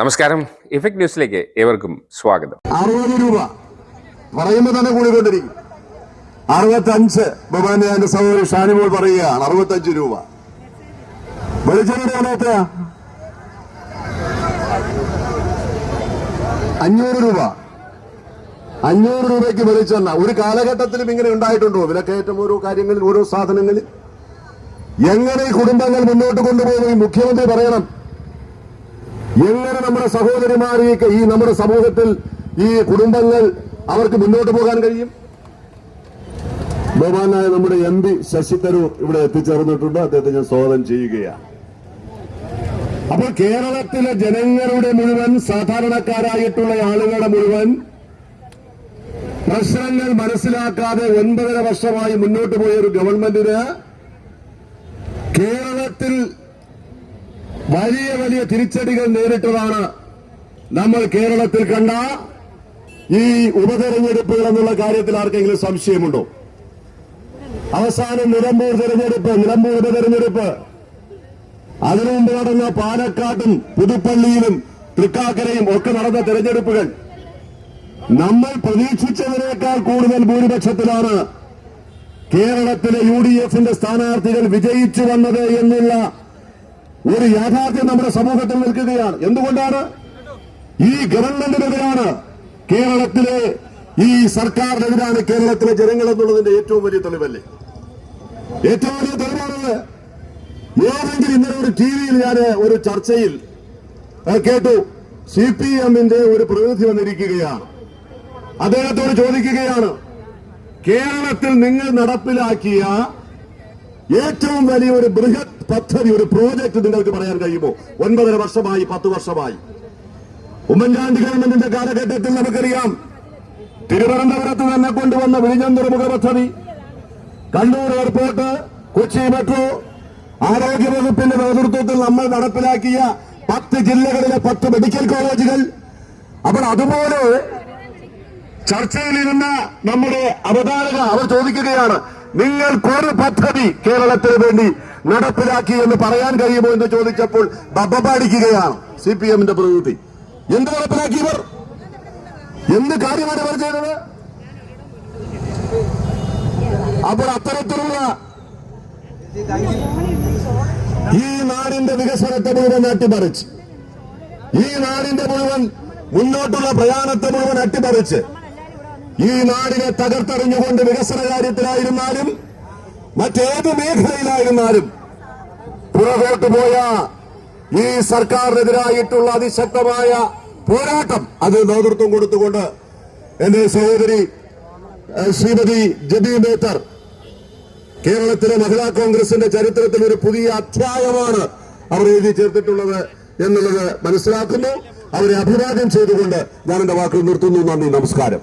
നമസ്കാരം. ഇഫക്ട് ന്യൂസിലേക്ക് ഏവർക്കും സ്വാഗതം. അറുപത് രൂപ. പറയുമ്പോ തന്നെ കൂടിക്കൊണ്ടിരിക്കും. അറുപത്തഞ്ച്. ബഹുമാന്റെ എന്റെ സഹോദരി ഷാനിമോൾ പറയുകയാണ് അറുപത്തഞ്ച് രൂപ. വെളിച്ചെണ്ണ അഞ്ഞൂറ് രൂപ. അഞ്ഞൂറ് രൂപയ്ക്ക് വെളിച്ചെണ്ണ. ഒരു കാലഘട്ടത്തിലും ഇങ്ങനെ ഉണ്ടായിട്ടുണ്ടോ? വിലക്കയറ്റം ഓരോ കാര്യങ്ങളിൽ ഓരോ സാധനങ്ങളിൽ? എങ്ങനെ ഈ കുടുംബങ്ങൾ മുന്നോട്ട് കൊണ്ടുപോകും മുഖ്യമന്ത്രി പറയണം. എങ്ങനെ നമ്മുടെ സഹോദരിമാർ ഈ നമ്മുടെ സമൂഹത്തിൽ ഈ കുടുംബങ്ങൾ അവർക്ക് മുന്നോട്ട് പോകാൻ കഴിയും? ബഹുമാനായ നമ്മുടെ എം പി ശശി തരൂർ ഇവിടെ എത്തിച്ചേർന്നിട്ടുണ്ട്. അദ്ദേഹത്തെ ഞാൻ സ്വാഗതം ചെയ്യുകയാണ്. അപ്പോൾ കേരളത്തിലെ ജനങ്ങളുടെ മുഴുവൻ സാധാരണക്കാരായിട്ടുള്ള ആളുകളുടെ മുഴുവൻ പ്രശ്നങ്ങൾ മനസ്സിലാക്കാതെ ഒൻപതര വർഷമായി മുന്നോട്ട് പോയ ഒരു ഗവൺമെന്റിന് കേരളത്തിൽ വലിയ വലിയ തിരിച്ചടികൾ നേരിട്ടതാണ് നമ്മൾ കേരളത്തിൽ കണ്ട ഈ ഉപതെരഞ്ഞെടുപ്പുകൾ എന്നുള്ള കാര്യത്തിൽ ആർക്കെങ്കിലും സംശയമുണ്ടോ? അവസാനം നിലമ്പൂർ തെരഞ്ഞെടുപ്പ് നിലമ്പൂർ ഉപതെരഞ്ഞെടുപ്പ്. അതിനു മുമ്പ് നടന്ന പാലക്കാട്ടും പുതുപ്പള്ളിയിലും തൃക്കാക്കരയും ഒക്കെ നടന്ന തെരഞ്ഞെടുപ്പുകൾ. നമ്മൾ പ്രതീക്ഷിച്ചതിനേക്കാൾ കൂടുതൽ ഭൂരിപക്ഷത്തിലാണ് കേരളത്തിലെ യു ഡി എഫിന്റെ സ്ഥാനാർത്ഥികൾ വിജയിച്ചു വന്നത് എന്നുള്ള ഒരു യാഥാർത്ഥ്യം നമ്മുടെ സമൂഹത്തിൽ നിൽക്കുകയാണ്. എന്തുകൊണ്ടാണ്? ഈ ഗവൺമെന്റിനെതിരാണ് കേരളത്തിലെ ഈ സർക്കാരിനെതിരാണ് കേരളത്തിലെ ജനങ്ങൾ എന്നുള്ളതിന്റെ ഏറ്റവും വലിയ തെളിവല്ലേ? ഏറ്റവും വലിയ തെളിവാണത് ഏതെങ്കിലും ഇന്നലെ ഒരു ടി വിയിൽ ഞാൻ ഒരു ചർച്ചയിൽ കേട്ടു. സി പി എമ്മിന്റെ ഒരു പ്രതിനിധി വന്നിരിക്കുകയാണ്. അദ്ദേഹത്തോട് ചോദിക്കുകയാണ് കേരളത്തിൽ നിങ്ങൾ നടപ്പിലാക്കിയ ഏറ്റവും വലിയ ഒരു ബൃഹത് പദ്ധതി ഒരു പ്രോജക്ട് നിങ്ങൾക്ക് പറയാൻ കഴിയുമോ? ഒൻപതര വർഷമായി പത്ത് വർഷമായി. ഉമ്മൻചാണ്ടി ഗവൺമെന്റിന്റെ കാലഘട്ടത്തിൽ നമുക്കറിയാം തിരുവനന്തപുരത്ത് തന്നെ കൊണ്ടുവന്ന വിഴിഞ്ഞം തുറമുഖ പദ്ധതി കണ്ണൂർ എയർപോർട്ട് കൊച്ചി മെട്രോ ആരോഗ്യ വകുപ്പിന്റെ നേതൃത്വത്തിൽ നമ്മൾ നടപ്പിലാക്കിയ പത്ത് ജില്ലകളിലെ പത്ത് മെഡിക്കൽ കോളേജുകൾ. അപ്പോൾ അതുപോലെ ചർച്ചയിലിരുന്ന നമ്മുടെ അവതാരക അവർ ചോദിക്കുകയാണ് നിങ്ങൾക്കൊരു പദ്ധതി കേരളത്തിന് വേണ്ടി നടപ്പിലാക്കി എന്ന് പറയാൻ കഴിയുമോ എന്ന് ചോദിച്ചപ്പോൾ ബബപാടിക്കുകയാണ് സി പി എമ്മിന്റെ പ്രതിനിധി. എന്ത് നടപ്പിലാക്കിയവർ എന്ത് കാര്യമാണ് അവർ ചെയ്തത്? അപ്പോൾ അത്തരത്തിലുള്ള ഈ നാടിന്റെ വികസനത്തെ മുഴുവൻ അട്ടിമറിച്ച് ഈ നാടിന്റെ മുഴുവൻ മുന്നോട്ടുള്ള പ്രയാണത്തെ മുഴുവൻ അട്ടിമറിച്ച് ഈ നാടിനെ തകർത്തെറിഞ്ഞുകൊണ്ട് വികസന കാര്യത്തിലായിരുന്നാലും മറ്റേത് മേഖലയിലായിരുന്നാലും പുറകോട്ട് പോയ ഈ സർക്കാരിനെതിരായിട്ടുള്ള അതിശക്തമായ പോരാട്ടം അത് നേതൃത്വം കൊടുത്തുകൊണ്ട് എന്റെ സഹോദരി ശ്രീമതി ജബി മേത്തർ കേരളത്തിലെ മഹിളാ കോൺഗ്രസിന്റെ ചരിത്രത്തിൽ ഒരു പുതിയ അധ്യായമാണ് അവർ എഴുതി ചേർത്തിട്ടുള്ളത് എന്നുള്ളത് മനസ്സിലാക്കുന്നു. അവരെ അഭിവാദ്യം ചെയ്തുകൊണ്ട് ഞാൻ എന്റെ വാക്കുകൾ നിർത്തുന്നു. നന്ദി നമസ്കാരം.